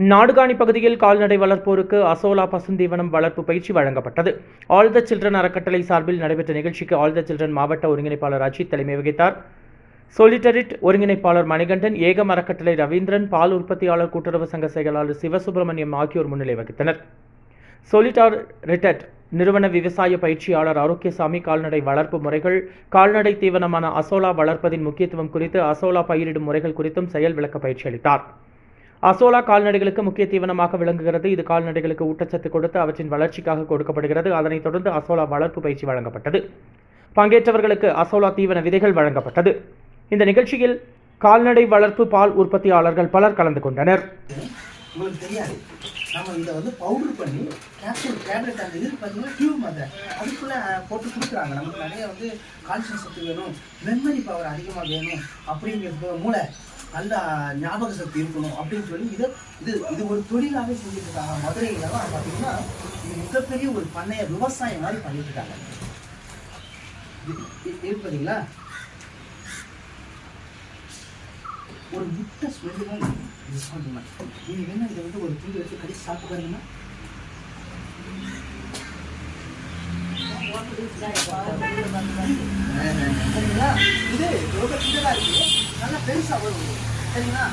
நாடுகாணி பகுதியில் கால்நடை வளர்ப்போருக்கு அசோலா பசுந்தீவனம் வளர்ப்பு பயிற்சி வழங்கப்பட்டது. ஆல் த சில்ட்ரன் அறக்கட்டளை சார்பில் நடைபெற்ற நிகழ்ச்சிக்கு ஆல் த சில்ட்ரன் மாவட்ட ஒருங்கிணைப்பாளர் அஜித் தலைமை வகித்தார். சொலிட்டரிட் ஒருங்கிணைப்பாளர் மணிகண்டன் ஏகம் அறக்கட்டளை ரவீந்திரன் பால் உற்பத்தியாளர் கூட்டுறவு சங்க செயலாளர் சிவசுப்பிரமணியம் ஆகியோர் முன்னிலை வகித்தனர். சொலிட்டார் ரிட்டட் நிறுவன விவசாய பயிற்சியாளர் ஆரோக்கியசாமி கால்நடை வளர்ப்பு முறைகள் கால்நடை தீவனமான அசோலா வளர்ப்பதின் முக்கியத்துவம் குறித்து அசோலா பயிரிடும் முறைகள் குறித்தும் செயல் விளக்க பயிற்சி அளித்தார். அசோலா கால்நடைகளுக்கு முக்கிய தீவனமாக விளங்குகிறது. இது கால்நடைகளுக்கு ஊட்டச்சத்து கொடுத்து அவற்றின் வளர்ச்சிக்காக கொடுக்கப்படுகிறது. அதனைத் தொடர்ந்து அசோலா வளர்ப்பு பயிற்சி வழங்கப்பட்டது. பங்கேற்றவர்களுக்கு அசோலா தீவன விதைகள் வழங்கப்பட்டது. இந்த நிகழ்ச்சியில் கால்நடை வளர்ப்பு பால் உற்பத்தியாளர்கள் பலர் கலந்து கொண்டனர். உங்களுக்கு தெரியாது. நம்ம இதை வந்து பவுடர் பண்ணி கேப்சூல் டேப்லெட் அந்த இது பார்த்தீங்கன்னா டியூப் அதை அதுக்குள்ளே போட்டு கொடுக்குறாங்க. நமக்கு நிறைய வந்து கால்சியம் சத்து வேணும் மெமரி பவர் அதிகமாக வேணும் அப்படிங்கிறது மூளை நல்ல ஞாபக சக்தி இருக்கணும் அப்படின்னு சொல்லி இதை இது இது ஒரு தொழிலாகவே செஞ்சுட்டு இருக்காங்க மதுரையிலலாம் பார்த்தீங்கன்னா இது மிகப்பெரிய ஒரு பண்ணைய விவசாயம் மாதிரி பண்ணிட்டு இருக்காங்க இது- பார்த்தீங்களா ஒரு முட்டை ஸ்மெல்லு இது நீங்கள் வேணா இதை வந்து ஒரு துண்டு எடுத்து கடிச்சு சாப்பிட்டு பாருங்கன்னா சரிங்களா இது ரொம்ப சின்னதாக இருக்குது நல்லா பெருசாக வரும் சரிங்களா